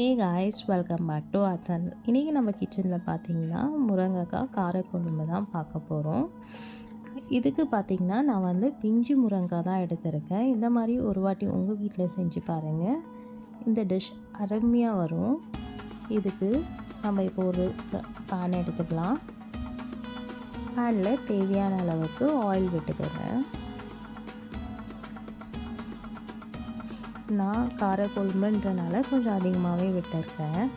Hey guys welcome back to our channel இன்றைக்கி நம்ம கிச்சனில் பார்த்தீங்கன்னா முருங்கைக்காய் காரக்குழம்பு தான் பார்க்க போகிறோம் இதுக்கு பார்த்திங்கன்னா நான் வந்து பிஞ்சு முருங்கைக்காய் தான் எடுத்திருக்கேன். இந்த மாதிரி ஒரு வாட்டி உங்கள் வீட்டில் செஞ்சு பாருங்கள் இந்த டிஷ் அருமையாக வரும். இதுக்கு நம்ம இப்போ ஒரு பேன் எடுத்துக்கலாம். பேனில் தேவையான அளவுக்கு ஆயில் விட்டுக்கோங்க. நான் காரக்குழம்புன்றனால கொஞ்சம் அதிகமாகவே விட்டுருக்கேன்.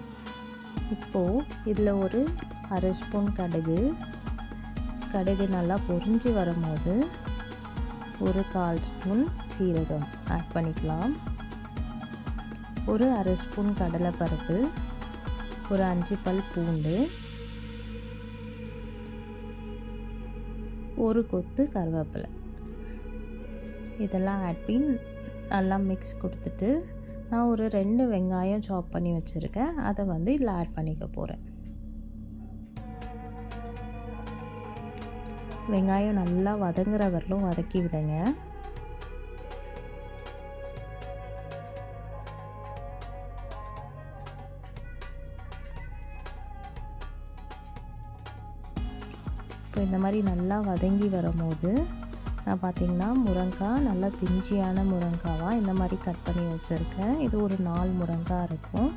இப்போது இதில் ஒரு அரை ஸ்பூன் கடுகு. கடுகு நல்லா பொரிஞ்சு வரும்போது ஒரு கால் ஸ்பூன் சீரகம் ஆட் பண்ணிக்கலாம். ஒரு அரை ஸ்பூன் கடலைப்பருப்பு. ஒரு அஞ்சு பல் பூண்டு. ஒரு கொத்து கருவேப்பிலை. இதெல்லாம் ஆட் பண்ணி நல்லா மிக்ஸ் கொடுத்துட்டு நான் ஒரு ரெண்டு வெங்காயம் சாப் பண்ணி வச்சுருக்கேன். அதை வந்து இதில் ஆட் பண்ணிக்க போகிறேன் வெங்காயம் நல்லா வதங்குற வரலும் வதக்கி விடுங்க. இப்போ இந்த மாதிரி நல்லா வதங்கி வரும்போது நான் பார்த்திங்கன்னா முருங்காய் நல்லா பிஞ்சியான முருங்காவாக இந்த மாதிரி கட் பண்ணி வச்சுருக்கேன். இது ஒரு நாலு முருங்காய் இருக்கும்.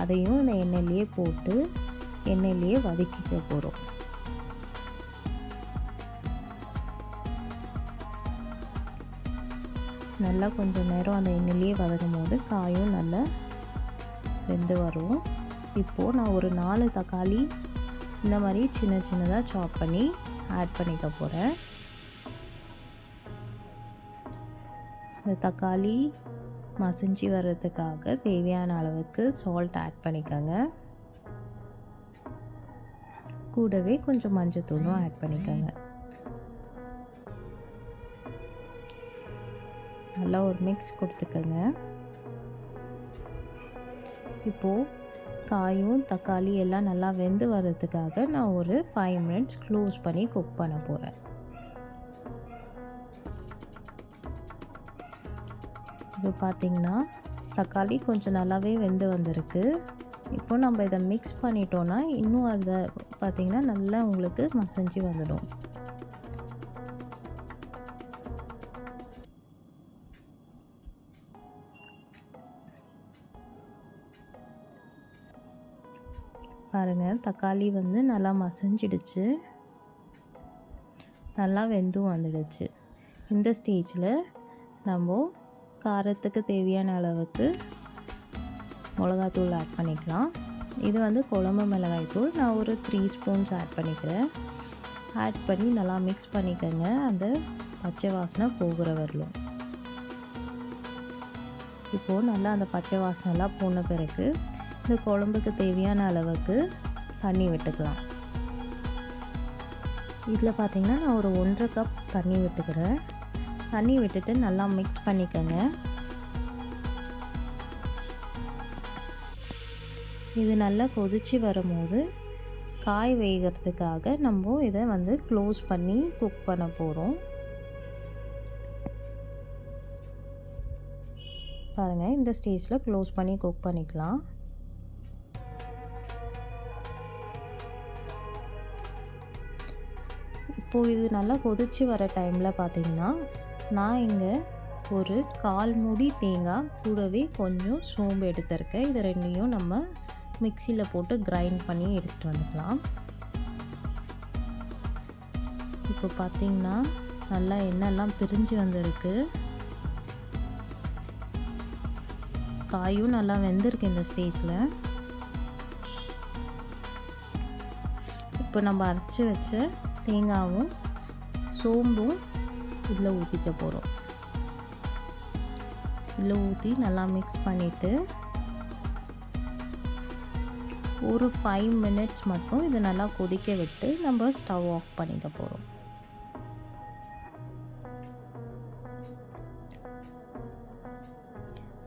அதையும் இந்த எண்ணெயிலேயே போட்டு எண்ணெயிலேயே வதக்கிக்க போகிறோம் நல்லா கொஞ்சம் நேரம் அந்த எண்ணெயிலேயே வதக்கும் போது காயும் நல்லா வெந்து வரும். இப்போது நான் ஒரு நாலு தக்காளி இந்த மாதிரி சின்ன சின்னதாக சாப் பண்ணி ஆட் பண்ணிக்க போகிறேன் இந்த தக்காளி மசிஞ்சு வர்றதுக்காக தேவையான அளவுக்கு சால்ட் ஆட் பண்ணிக்கோங்க. கூடவே கொஞ்சம் மஞ்சத்தூளும் ஆட் பண்ணிக்கோங்க. நல்லா ஒரு மிக்ஸ் கொடுத்துக்கோங்க. இப்போது காயும் தக்காளி எல்லாம் நல்லா வெந்து வர்றதுக்காக நான் ஒரு ஃபைவ் மினிட்ஸ் க்ளோஸ் பண்ணி குக் பண்ண போகிறேன் இப்போ பார்த்திங்கன்னா தக்காளி கொஞ்சம் நல்லாவே வெந்து வந்திருக்கு. இப்போ நம்ம இதை மிக்ஸ் பண்ணிட்டோன்னா இன்னும் அதை பார்த்திங்கன்னா நல்லா உங்களுக்கு மசஞ்சு வந்துடும். பாருங்கள் தக்காளி வந்து நல்லா மசஞ்சிடுச்சு. நல்லா வெந்தும் வந்துடுச்சு. இந்த ஸ்டேஜில் நம்ம காரத்துக்கு தேவையான அளவுக்கு மிளகாத்தூள் ஆட் பண்ணிக்கலாம். இது வந்து குழம்பு மிளகாய்த்தூள் நான் ஒரு த்ரீ ஸ்பூன்ஸ் ஆட் பண்ணிக்கிறேன். ஆட் பண்ணி நல்லா மிக்ஸ் பண்ணிக்கோங்க. அந்த பச்சை வாசனை போகிற வரலும். இப்போது நல்லா அந்த பச்சை வாசனைலாம் போன பிறகு இந்த குழம்புக்கு தேவையான அளவுக்கு தண்ணி விட்டுக்கலாம். இதில் பார்த்திங்கன்னா நான் ஒரு ஒன்றரை கப் தண்ணி விட்டுக்கிறேன். தண்ணி விட்டுட்டு நல்லா மிக்ஸ் பண்ணிக்கோங்க. இது நல்லா கொதித்து வரும்போது காய் வேகிறதுக்காக நம்ம இதை வந்து க்ளோஸ் பண்ணி குக் பண்ண போகிறோம் பாருங்கள் இந்த ஸ்டேஜில் க்ளோஸ் பண்ணி குக் பண்ணிக்கலாம். இப்போது இது நல்லா கொதித்து வர டைமில் பார்த்திங்கன்னா நான் இங்கே ஒரு கால் மூடி தேங்காய் கூடவே கொஞ்சம் சோம்பு எடுத்திருக்கேன். இது ரெண்டையும் நம்ம மிக்சியில் போட்டு கிரைண்ட் பண்ணி எடுத்துகிட்டு வந்துக்கலாம். இப்போ பார்த்திங்கன்னா நல்லா எண்ணெய்லாம் பிரிஞ்சு வந்திருக்கு. காயும் நல்லா வெந்திருக்கு இந்த ஸ்டேஜில் இப்போ நம்ம அரைச்சி வச்ச தேங்காவும் சோம்பும் இதில் ஊற்றிக்க போகிறோம். இதில் ஊற்றி நல்லா மிக்ஸ் பண்ணிவிட்டு ஒரு ஃபைவ் மினிட்ஸ் மட்டும் இது நல்லா கொதிக்க விட்டு நம்ம ஸ்டவ் ஆஃப் பண்ணிக்க போகிறோம்.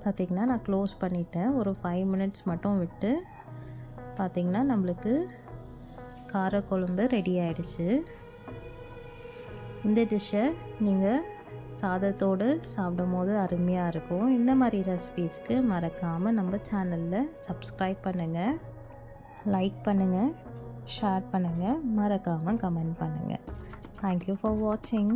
பார்த்திங்கன்னா நான் க்ளோஸ் பண்ணிட்டேன். ஒரு ஃபைவ் மினிட்ஸ் மட்டும் விட்டு பார்த்திங்கன்னா நம்மளுக்கு காரக்குழம்பு ரெடி ஆயிடுச்சு. இந்த டிஷ்ஷை நீங்கள் சாதத்தோடு சாப்பிடும்போது அருமையாக இருக்கும். இந்த மாதிரி ரெசிபீஸ்க்கு மறக்காமல் நம்ம சேனலில் சப்ஸ்கிரைப் பண்ணுங்கள் லைக் பண்ணுங்கள் ஷேர் பண்ணுங்கள் மறக்காமல் கமெண்ட் பண்ணுங்கள் தேங்க்யூ ஃபார் வாட்சிங்